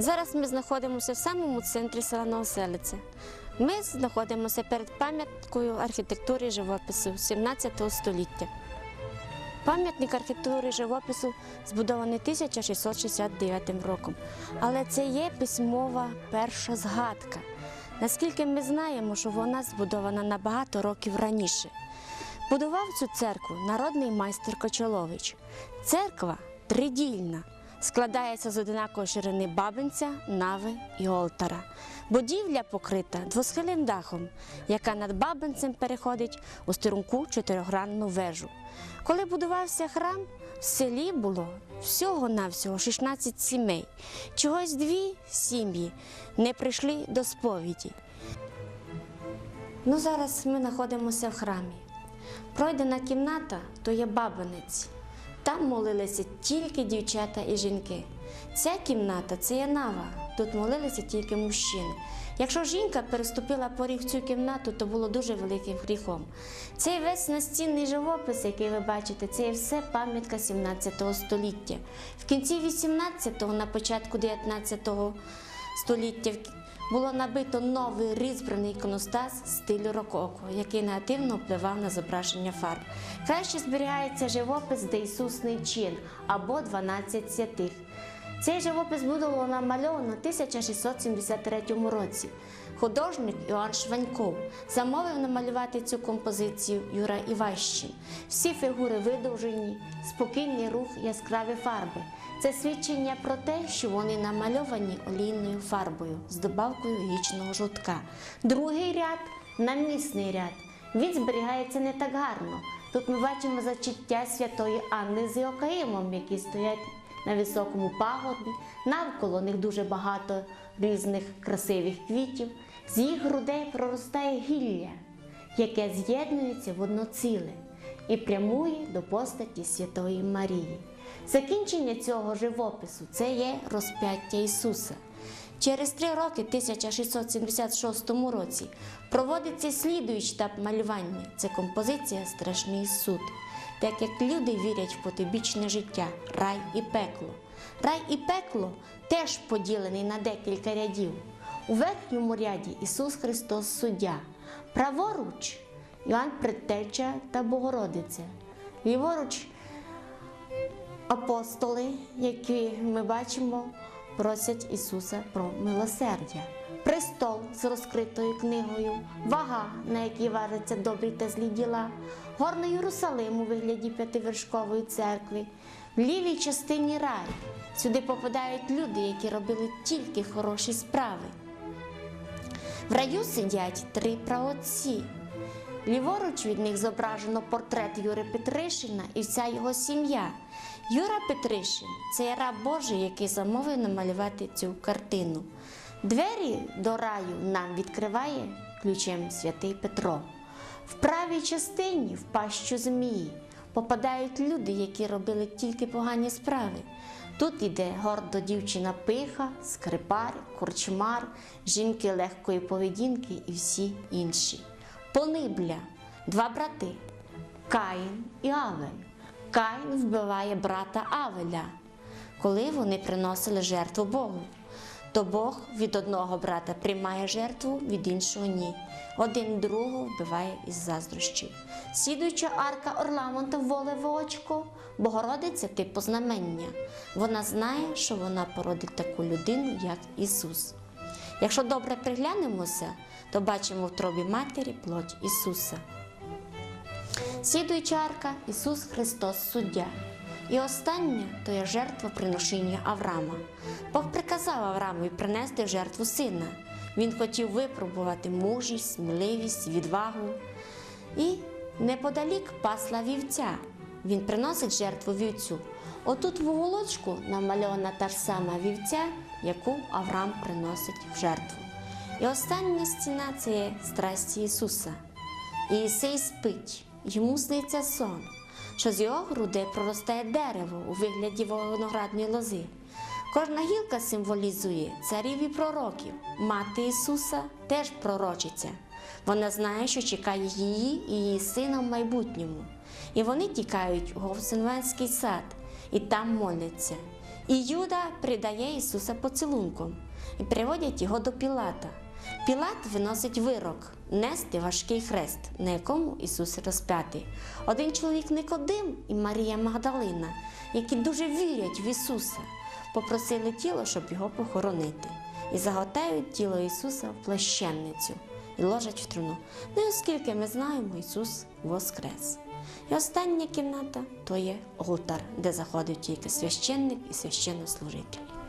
Зараз ми знаходимося в самому центрі села Новоселиці. Ми знаходимося перед пам'яткою архітектури і живопису 17 століття. Пам'ятник архітектури і живопису збудований 1669 роком, але це є письмова перша згадка. Наскільки ми знаємо, що вона збудована на багато років раніше. Будував цю церкву народний майстер Кочолович. Церква тридільна, складається з одинакової ширини бабинця, нави і олтара. Будівля покрита двосхилим дахом, яка над бабинцем переходить у струнку чотиригранну вежу. Коли будувався храм, в селі було всього-навсього 16 сімей. Чогось дві сім'ї не прийшли до сповіді. Ну, зараз ми знаходимося в храмі. Пройдена кімната то є бабинець. Там молилися тільки дівчата і жінки. Ця кімната це є нава. Тут молилися тільки мужчини. Якщо жінка переступила поріг цю кімнату, то було дуже великим гріхом. Цей весь настінний живопис, який ви бачите, це є все пам'ятка 17 століття. В кінці 18-го, на початку 19-го століття було набито новий різьбраний іконостас стилю рококо, який негативно впливав на зображення фарб. Краще зберігається живопис, де Ісусний чин або 12 святих. Цей живопис було намальовано в 1673 році. Художник Іоанн Шваньков замовив намалювати цю композицію Юра Іващин. Всі фігури видовжені, спокійний рух, яскраві фарби. Це свідчення про те, що вони намальовані олійною фарбою з добавкою гічного жовтка. Другий ряд намісний ряд. Він зберігається не так гарно. Тут ми бачимо зачуття святої Анни з Іокаїмом, які стоять на високому пагорбі. Навколо них дуже багато різних красивих квітів. З їх грудей проростає гілля, яке з'єднується в одно і прямує до постаті Святої Марії. Закінчення цього живопису це є розп'яття Ісуса. Через три роки, в 1676 році, проводиться слідуючий етап малювання. Це композиція Страшний суд, так як люди вірять в потибічне життя, рай і пекло. Рай і пекло теж поділені на декілька рядів. У верхньому ряді Ісус Христос суддя, праворуч Іоанн Предтеча та Богородиця. Ліворуч апостоли, які ми бачимо, просять Ісуса про милосердя. Престол з розкритою книгою, вага, на якій важаться добрі та злі діла, горна Єрусалим у вигляді п'ятивершкової церкви, в лівій частині рай. Сюди попадають люди, які робили тільки хороші справи. В раю сидять три праотці. Ліворуч від них зображено портрет Юри Петришина і вся його сім'я. Юра Петришин це раб Божий, який замовив намалювати цю картину. Двері до раю нам відкриває ключем святий Петро. В правій частині, в пащу змії, попадають люди, які робили тільки погані справи. Тут іде гордо дівчина пиха, скрипар, корчмар, жінки легкої поведінки і всі інші. Понибля, два брати Каїн і Авель. Каїн вбиває брата Авеля, коли вони приносили жертву Богу. То Бог від одного брата приймає жертву, від іншого ні. Один другого вбиває із заздрощів. Слідуюча арка орламента волеве очко, Богородиця типу знамення. Вона знає, що вона породить таку людину, як Ісус. Якщо добре приглянемося, то бачимо в тробі матері плоть Ісуса. Слідуюча арка Ісус Христос суддя. І остання то є жертва приношення Авраама. Бог приказав Авраамові принести жертву сина. Він хотів випробувати мужність, сміливість, відвагу. І неподалік пасла вівця. Він приносить жертву вівцю. Отут в уголочку намальована та ж сама вівця, яку Авраам приносить в жертву. І остання стіна це є страсті Ісуса. Ісей спить, йому сниться сон, що з його грудей проростає дерево у вигляді виноградної лози. Кожна гілка символізує царів і пророків. Мати Ісуса теж пророчиця. Вона знає, що чекає її і її сина в майбутньому. І вони тікають у Говсенвенський сад і там моляться. І Юда придає Ісуса поцілунком і приводять його до Пілата. Пілат виносить вирок нести важкий хрест, на якому Ісус розп'ятий. Один чоловік Никодим і Марія Магдалина, які дуже вірять в Ісуса, попросили тіло, щоб його похоронити, і заготають тіло Ісуса в плащенницю і ложать в труну. Ну оскільки ми знаємо, Ісус воскрес. І остання кімната то є олтар, де заходить тільки священник і священнослужитель.